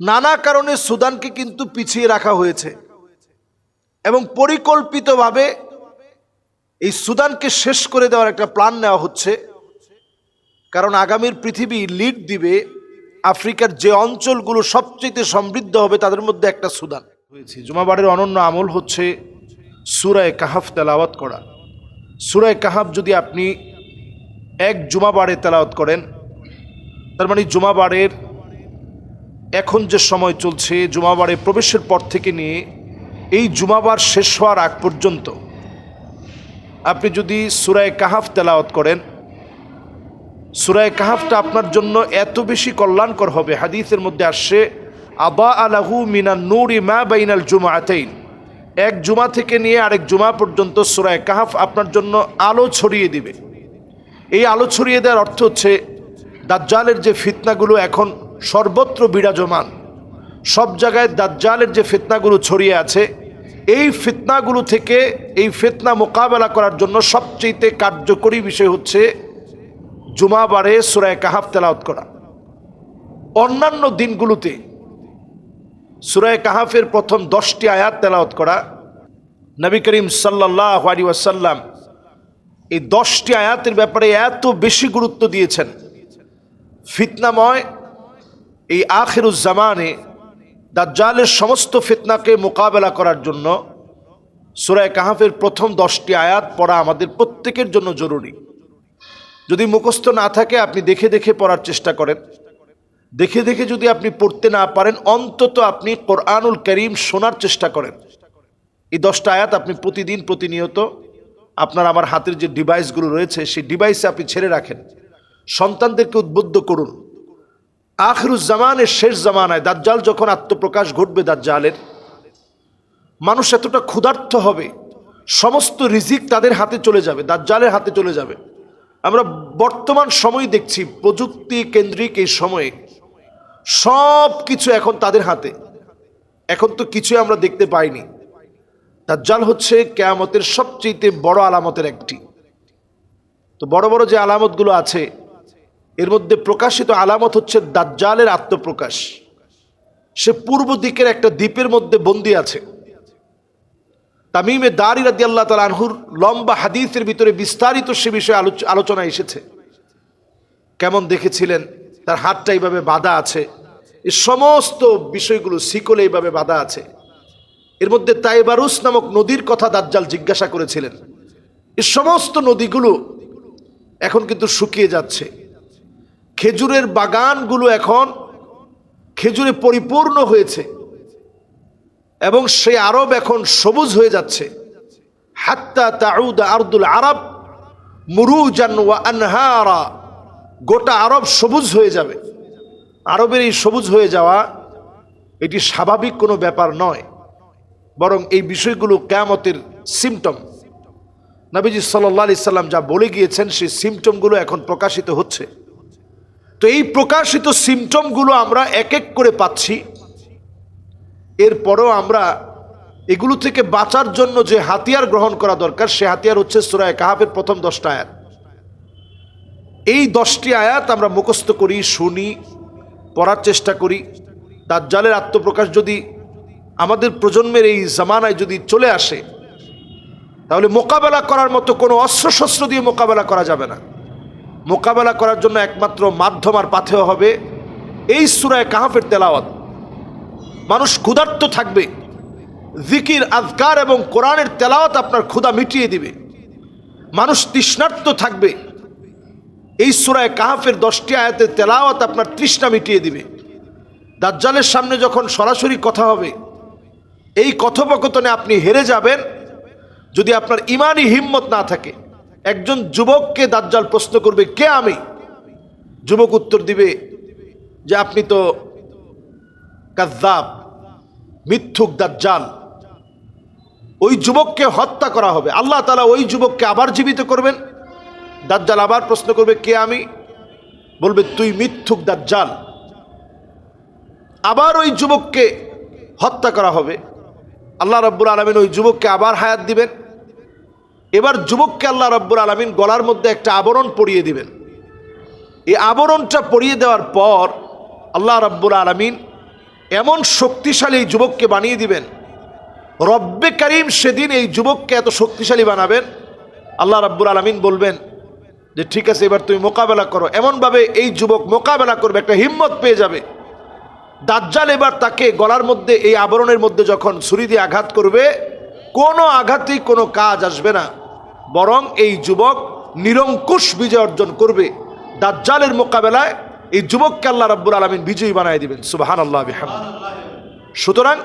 নানা কারণে সুদানকে কিন্তু পিছিয়ে রাখা হয়েছে। এবং পরিকল্পিতভাবে এই সুদানকে শেষ করে দেওয়ার একটা প্ল্যান নেওয়া হচ্ছে। কারণ আগামীর পৃথিবী লিড দিবে আফ্রিকার যে অঞ্চলগুলো সবচেয়ে সমৃদ্ধ হবে তাদের মধ্যে একটা সুদান। হয়েছে। জুমাবারের অনন্য আমল হচ্ছে সুরায় কাহাফ তেলাওয়াত করা। সুরায় কাহাফ যদি আপনি এক জুমাবারে তেলাওয়াত করেন, তার মানে জুমাবারের এখন যে সময় চলছে, জুমাবারে প্রবেশের পর থেকে নিয়ে এই জুমাবার শেষ হওয়ার আগ পর্যন্ত আপনি যদি সুরায় কাহাফ তেলাওয়াত করেন, সুরায় কাহাফটা আপনার জন্য এত বেশি কল্যাণকর হবে। হাদিসের মধ্যে আসছে, আবা আলাহু মিনা নুরি মা বাইনাল জুমাতেইন এক জুমা থেকে নিয়ে আরেক জুমা পর্যন্ত সুরায় কাহাফ আপনার জন্য আলো ছড়িয়ে দিবে। এই আলো ছড়িয়ে দেওয়ার অর্থ হচ্ছে, দাজ্জালের যে ফিতনাগুলো এখন সর্বত্র বিরাজমান। সব জায়গায় দাজ্জালের যে ফিতনাগুলো ছড়িয়ে আছে, এই ফিতনাগুলো থেকে এই ফিতনা মোকাবেলা করার জন্য সবচেয়ে কার্যকরী বিষয় হচ্ছে জুমাবারে সুরায় কাহাফ তেলাওত করা। অন্যান্য দিনগুলোতে সুরায় কাহাফের প্রথম দশটি আয়াত তেলাওত করা। নবী করিম সাল্লাহ আলী ওয়াসাল্লাম এই দশটি আয়াতের ব্যাপারে এত বেশি গুরুত্ব দিয়েছেন। ফিতনাময় এই আখেরুজ্জামানে দাজ্জালের সমস্ত ফিতনাকে মোকাবেলা করার জন্য সুরায় কাহাফের প্রথম দশটি আয়াত পড়া আমাদের প্রত্যেকের জন্য জরুরি। যদি মুখস্থ না থাকে, আপনি দেখে দেখে পড়ার চেষ্টা করেন। দেখে দেখে যদি আপনি পড়তে না পারেন, অন্তত আপনি কোরআনুল করিম শোনার চেষ্টা করেন। এই দশটা আয়াত আপনি প্রতিদিন প্রতিনিয়ত আপনার আমার হাতের যে ডিভাইসগুলো রয়েছে, সেই ডিভাইসে আপনি ছেড়ে রাখেন। সন্তানদেরকে উদ্বুদ্ধ করুন। আখরুজ্জামানের শেষ জামানায় দাজ্জাল যখন আত্মপ্রকাশ ঘটবে দাজ্জালের, মানুষ এতটা ক্ষুধার্থ হবে, সমস্ত রিজিক তাদের হাতে চলে যাবে, দাজ্জালের হাতে চলে যাবে। আমরা বর্তমান সময় দেখছি, প্রযুক্তি কেন্দ্রিক এই সময়ে সব কিছু এখন তাদের হাতে। এখন তো কিছুই আমরা দেখতে পাইনি। দাজ্জাল হচ্ছে কেয়ামতের সবচেয়ে বড় আলামতের একটি। তো বড় বড় যে আলামতগুলো আছে এর মধ্যে প্রকাশিত আলামত হচ্ছে দাজ্জালের আত্মপ্রকাশ। সে পূর্ব দিকের একটা দ্বীপের মধ্যে বন্দি আছে। তামিমে দারি রাদি আল্লাহ তাল আনহুর লম্বা হাদিসের ভিতরে বিস্তারিত সে বিষয়ে আলোচ- আলোচনা এসেছে। কেমন দেখেছিলেন? তার হাতটা এইভাবে বাঁধা আছে। এই সমস্ত বিষয়গুলো শিকলে এইভাবে বাঁধা আছে। এর মধ্যে তাইবারুস নামক নদীর কথা দাজ্জাল জিজ্ঞাসা করেছিলেন। এই সমস্ত নদীগুলো এখন কিন্তু শুকিয়ে যাচ্ছে। খেজুরের বাগানগুলো এখন খেজুরে পরিপূর্ণ হয়েছে এবং সেই আরব এখন সবুজ হয়ে যাচ্ছে। হাত্তা তাউদা আরদুল আরব মুরুজান ওয়া আনহারা, গোটা আরব সবুজ হয়ে যাবে। আরবের এই সবুজ হয়ে যাওয়া এটি স্বাভাবিক কোনো ব্যাপার নয়, বরং এই বিষয়গুলো কেয়ামতের সিমটম। নবীজি সাল্লাহ সাল্লাম যা বলে গিয়েছেন, সেই সিমটমগুলো এখন প্রকাশিত হচ্ছে। তো এই প্রকাশিত সিমটমগুলো আমরা এক এক করে পাচ্ছি। এরপরও আমরা এগুলো থেকে বাঁচার জন্য যে হাতিয়ার গ্রহণ করা দরকার, সে হাতিয়ার হচ্ছে সুরায় কাহাবের প্রথম দশটা আয়াত। এই দশটি আয়াত আমরা মুখস্থ করি, শুনি, পড়ার চেষ্টা করি। দাজ্জালের আত্মপ্রকাশ যদি আমাদের প্রজন্মের এই জামানায় যদি চলে আসে, তাহলে মোকাবেলা করার মতো কোনো অস্ত্রশস্ত্র দিয়ে মোকাবেলা করা যাবে না। মোকাবেলা করার জন্য একমাত্র মাধ্যম আর পাথেয় হবে এই সুরায় কাহাফের তেলাওয়াত। মানুষ ক্ষুধার্ত থাকবে। জিকির, আজকার এবং কোরআনের তেলাওয়াত আপনার ক্ষুধা মিটিয়ে দিবে। মানুষ তৃষ্ণার্ত থাকবে। এই সুরায় কাহাফের দশটি আয়াতের তেলাওয়াত আপনার তৃষ্ণা মিটিয়ে দিবে। দাজ্জালের সামনে যখন সরাসরি কথা হবে, এই কথোপকথনে আপনি হেরে যাবেন। যদি আপনার ইমানই হিম্মত না থাকে একজন যুবককে দাজ্জাল প্রশ্ন করবে, কে আমি? যুবক উত্তর দিবে যে, আপনি তো কাজ্জাব মিথ্যুক দাজ্জাল। ওই যুবককে হত্যা করা হবে। আল্লাহ তালা ওই যুবককে আবার জীবিত করবেন। দাজ্জাল আবার প্রশ্ন করবে, কে আমি? বলবে, তুই মিথ্যুক দাজ্জাল। আবার ওই যুবককে হত্যা করা হবে। আল্লাহ রব্বুল আলমিন ওই যুবককে আবার হায়াত দিবেন। এবার যুবককে আল্লাহ রব্বুল আলমিন গলার মধ্যে একটা আবরণ পরিয়ে দিবেন। এই আবরণটা পরিয়ে দেওয়ার পর আল্লাহ রব্বুল আলমিন এমন শক্তিশালী যুবককে বানিয়ে দিবেন। রব্বে করিম সেদিন এই যুবককে এত শক্তিশালী বানাবেন। আল্লাহ রাব্বুল আলমিন বলবেন যে, ঠিক আছে, এবার তুমি মোকাবেলা করো। এমনভাবে এই যুবক মোকাবেলা করবে, একটা হিম্মত পেয়ে যাবে। দাজ্জাল এবার তাকে গলার মধ্যে, এই আবরণের মধ্যে যখন ছুরি দিয়ে আঘাত করবে, কোনো আঘাতেই কোনো কাজ আসবে না। বরং এই যুবক নিরঙ্কুশ বিজয় অর্জন করবে। দাজ্জালের মোকাবেলায় এই যুবককে আল্লাহ রাব্বুল আলমিন বিজয়ী বানায় দিবেন। সুবাহান আল্লাহ সুতরাং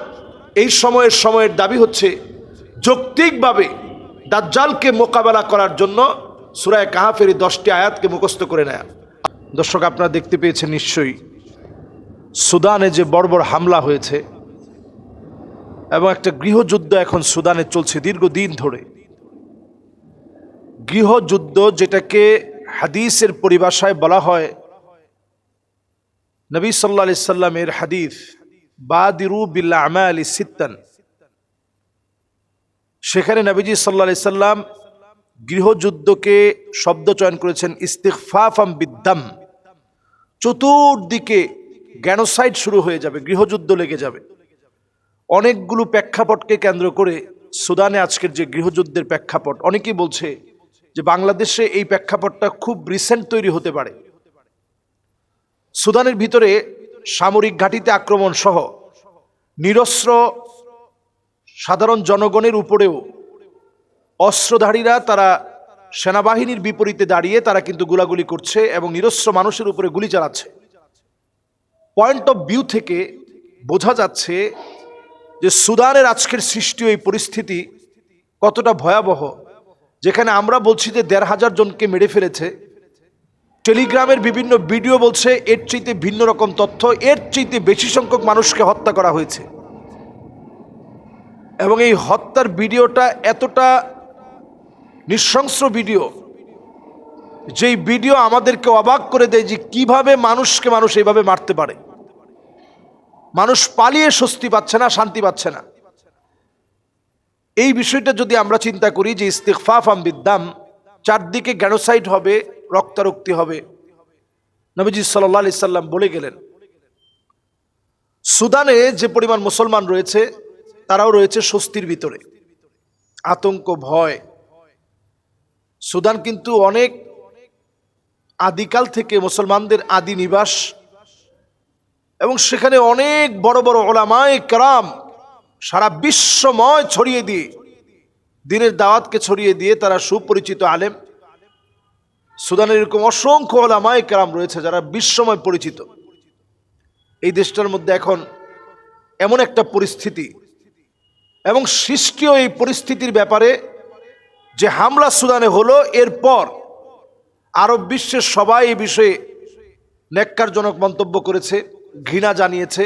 এই সময়ের সময়ের দাবি হচ্ছে যৌক্তিকভাবে দাজ্জালকে মোকাবেলা করার জন্য সুরায় কাহাফের দশটি আয়াতকে মুখস্থ করে নেয়া। দর্শক, আপনারা দেখতে পেয়েছেন নিশ্চয়ই সুদানে যে বড় বড় হামলা হয়েছে এবং একটা গৃহযুদ্ধ এখন সুদানে চলছে দীর্ঘদিন ধরে। গৃহযুদ্ধ যেটাকে হাদিসের পরিভাষায় বলা হয়, নবী সাল্লা সাল্লামের হাদিস, বাদিরু বিল্লা আমা আলী সিত্তান। সেখানে নবীজি সাল্লা সাল্লাম গৃহযুদ্ধকে শব্দ চয়ন করেছেন ইস্তিকফাফাম বিদ্যাম চতুর্দিকে গ্যানোসাইড শুরু হয়ে যাবে, গৃহযুদ্ধ লেগে যাবে। অনেকগুলো প্রেক্ষাপটকে কেন্দ্র করে সুদানে আজকের যে গৃহযুদ্ধের প্রেক্ষাপট, অনেকেই বলছে যে বাংলাদেশে এই প্রেক্ষাপটটা খুব রিসেন্ট তৈরি হতে পারে। সুদানের ভিতরে সামরিক ঘাঁটিতে আক্রমণ সহ নিরস্ত্র সাধারণ জনগণের উপরেও অস্ত্রধারীরা তারা সেনাবাহিনীর বিপরীতে দাঁড়িয়ে তারা কিন্তু গুলাগুলি করছে এবং নিরস্ত্র মানুষের উপরে গুলি চালাচ্ছে। পয়েন্ট অফ ভিউ থেকে বোঝা যাচ্ছে যে সুদানের আজকের সৃষ্টি এই পরিস্থিতি কতটা ভয়াবহ যেখানে আমরা বলছি যে দেড় হাজার জনকে মেরে ফেলেছে। টেলিগ্রামের বিভিন্ন ভিডিও বলছে এর চাইতে ভিন্ন রকম তথ্য, এর চাইতে বেশি সংখ্যক মানুষকে হত্যা করা হয়েছে। এবং এই হত্যার ভিডিওটা এতটা নৃশংস ভিডিও, যেই ভিডিও আমাদেরকে অবাক করে দেয় যে কীভাবে মানুষকে মানুষ এইভাবে মারতে পারে। মানুষ পালিয়ে স্বস্তি পাচ্ছে না, শান্তি পাচ্ছে না। এই বিষয়টা যদি আমরা চিন্তা করি যে ইস্তিকফাফ বিদ্যাম চারদিকে গ্যানোসাইড হবে, রক্তারক্তি হবে। নবীজি সাল্লাহ আলি সাল্লাম বলে গেলেন, সুদানে যে পরিমাণ মুসলমান রয়েছে, তারাও রয়েছে স্বস্তির ভিতরে। আতঙ্ক, ভয়। সুদান কিন্তু অনেক আদিকাল থেকে মুসলমানদের আদি নিবাস, এবং সেখানে অনেক বড় বড় ওলামায় কারাম সারা বিশ্বময় ছড়িয়ে দিয়ে, দিনের দাওয়াতকে ছড়িয়ে দিয়ে তারা সুপরিচিত আলেম। সুদানের এরকম অসংখ্য ওলামায় কারাম রয়েছে যারা বিশ্বময় পরিচিত। এই দেশটার মধ্যে এখন এমন একটা পরিস্থিতি এবং সৃষ্টিও এই পরিস্থিতির ব্যাপারে যে হামলা সুদানে হলো, এরপর আরব বিশ্বের সবাই এই বিষয়ে ন্যাক্কারজনক মন্তব্য করেছে, ঘৃণা জানিয়েছে,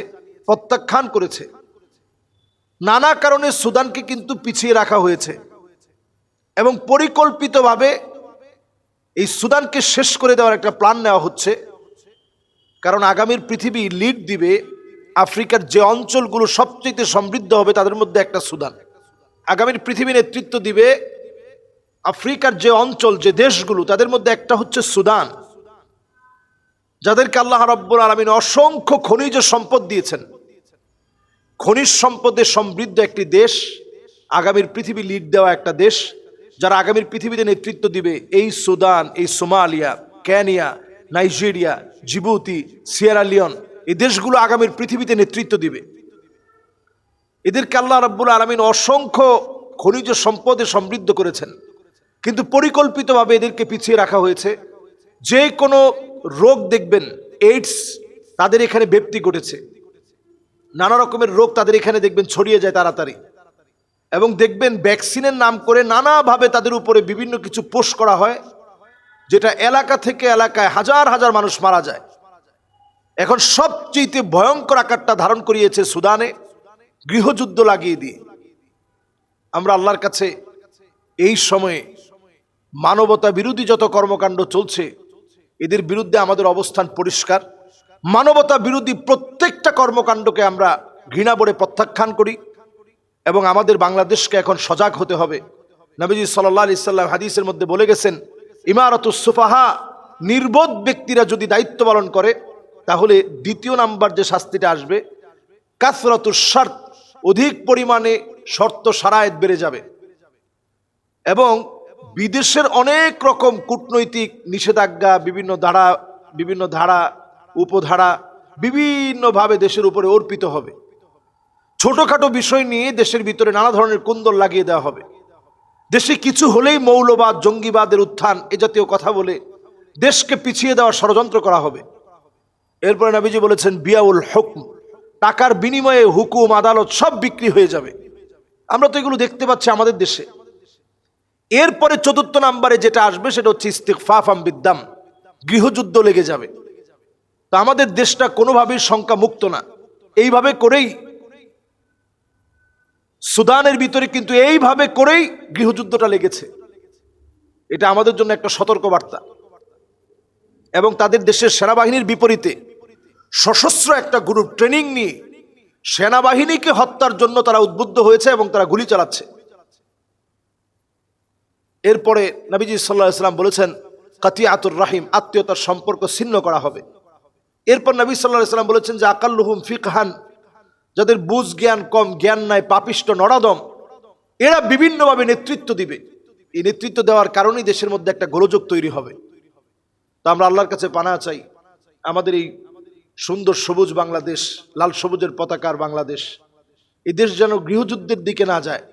প্রত্যাখ্যান করেছে। নানা কারণে সুদানকে কিন্তু পিছিয়ে রাখা হয়েছে। এবং পরিকল্পিতভাবে এই সুদানকে শেষ করে দেওয়ার একটা প্ল্যান নেওয়া হচ্ছে। কারণ আগামীর পৃথিবী লিড দিবে আফ্রিকার যে অঞ্চলগুলো সবচেয়ে সমৃদ্ধ হবে তাদের মধ্যে একটা সুদান। আগামীর পৃথিবী নেতৃত্ব দিবে আফ্রিকার যে অঞ্চল, যে দেশগুলো, তাদের মধ্যে একটা হচ্ছে সুদান। যাদেরকে আল্লাহ রব্বুল আলমিন অসংখ্য খনিজ সম্পদ দিয়েছেন। খনিজ সম্পদে সমৃদ্ধ একটি দেশ, আগামীর পৃথিবী লিড দেওয়া একটা দেশ, যারা আগামীর পৃথিবীতে নেতৃত্ব দিবে এই সুদান, এই Somalia Kenya Nigeria, Djibouti Sierra Leone এই দেশগুলো আগামীর পৃথিবীতে নেতৃত্ব দিবে। এদেরকে আল্লাহ রাব্বুল আলমিন অসংখ্য খনিজ সম্পদে সমৃদ্ধ করেছেন। কিন্তু পরিকল্পিতভাবে এদেরকে পিছিয়ে রাখা হয়েছে। যে কোনো রোগ দেখবেন এইডস তাদের এখানে ব্যক্তি ঘটেছে। নানা রকমের রোগ তাদের এখানে দেখবেন ছড়িয়ে যায় তাড়াতাড়ি। এবং দেখবেন ভ্যাকসিনের নাম করে নানাভাবে তাদের উপরে বিভিন্ন কিছু পোষ করা হয়, যেটা এলাকা থেকে এলাকায় হাজার হাজার মানুষ মারা যায়। এখন সবচেয়ে ভয়ঙ্কর আকারটা ধারণ করিয়েছে সুদানে, গৃহযুদ্ধ লাগিয়ে দিয়ে। আমরা আল্লাহর কাছে এই সময়ে মানবতা বিরোধী যত কর্মকাণ্ড চলছে, এদের বিরুদ্ধে আমাদের অবস্থান পরিষ্কার। মানবতা বিরোধী প্রত্যেকটা কর্মকাণ্ডকে আমরা ঘৃণা বলে প্রত্যাখ্যান করি এবং আমাদের বাংলাদেশকে এখন সজাগ হতে হবে। নবীজি সাল্লাহ আলি সাল্লাম হাদিসের মধ্যে বলে গেছেন ইমারত সুফাহা, নির্বোধ ব্যক্তিরা যদি দায়িত্ব পালন করে, তাহলে দ্বিতীয় নাম্বার যে শাস্তিটা আসবে কাসরাতুর শর্ত, অধিক পরিমাণে শর্ত সারায়ত বেড়ে যাবে। এবং বিদেশের অনেক রকম কূটনৈতিক নিষেধাজ্ঞা, বিভিন্ন ধারা বিভিন্ন ধারা উপধারা বিভিন্নভাবে দেশের উপরে অর্পিত হবে। ছোটখাটো বিষয় নিয়ে দেশের ভিতরে নানা ধরনের কুন্দল লাগিয়ে দেওয়া হবে। দেশে কিছু হলেই মৌলবাদ, জঙ্গিবাদের উত্থান এ জাতীয় কথা বলে দেশকে পিছিয়ে দেওয়ার ষড়যন্ত্র করা হবে। এরপরে নবীজি বলেছেন, বিয়াউল হুকম টাকার বিনিময়ে হুকুম, আদালত সব বিক্রি হয়ে যাবে। আমরা তো এগুলো দেখতে পাচ্ছি আমাদের দেশে। এরপরে চতুর্থ নাম্বারে যেটা আসবে সেটা হচ্ছে ইস্তিকফাফাম বিদ্যাম গৃহযুদ্ধ লেগে যাবে। তো আমাদের দেশটা কোনোভাবেই শঙ্কা মুক্ত না। এইভাবে করেই সুদানের ভিতরে কিন্তু এইভাবে করেই গৃহযুদ্ধটা লেগেছে। এটা আমাদের জন্য একটা সতর্ক বার্তা এবং তাদের দেশের সেনাবাহিনীর বিপরীতে সশস্ত্র একটা গ্রুপ ট্রেনিং নিয়ে সেনাবাহিনীকে হত্যার জন্য তারা উদ্বুদ্ধ হয়েছে এবং তারা গুলি চালাচ্ছে। এরপরে নবীজি সাল্লাহ ইসলাম বলেছেন কাতিয়াতুর রাহিম আত্মীয়তার সম্পর্ক ছিন্ন করা হবে। এরপর নবী সাল্লাহ সাল্লাম বলেছেন যে, আকাল্লুহুম ফিকহান যাদের বুঝ জ্ঞান কম, জ্ঞান নাই, পাপিষ্ট, নরাদম, এরা বিভিন্নভাবে নেতৃত্ব দিবে। এই নেতৃত্ব দেওয়ার কারণেই দেশের মধ্যে একটা গোলযোগ তৈরি হবে। তো আমরা আল্লাহর কাছে পানা চাই। আমাদের এই সুন্দর সবুজ বাংলাদেশ, লাল সবুজের পতাকার বাংলাদেশ এই দেশ যেন গৃহযুদ্ধের দিকে না যায়।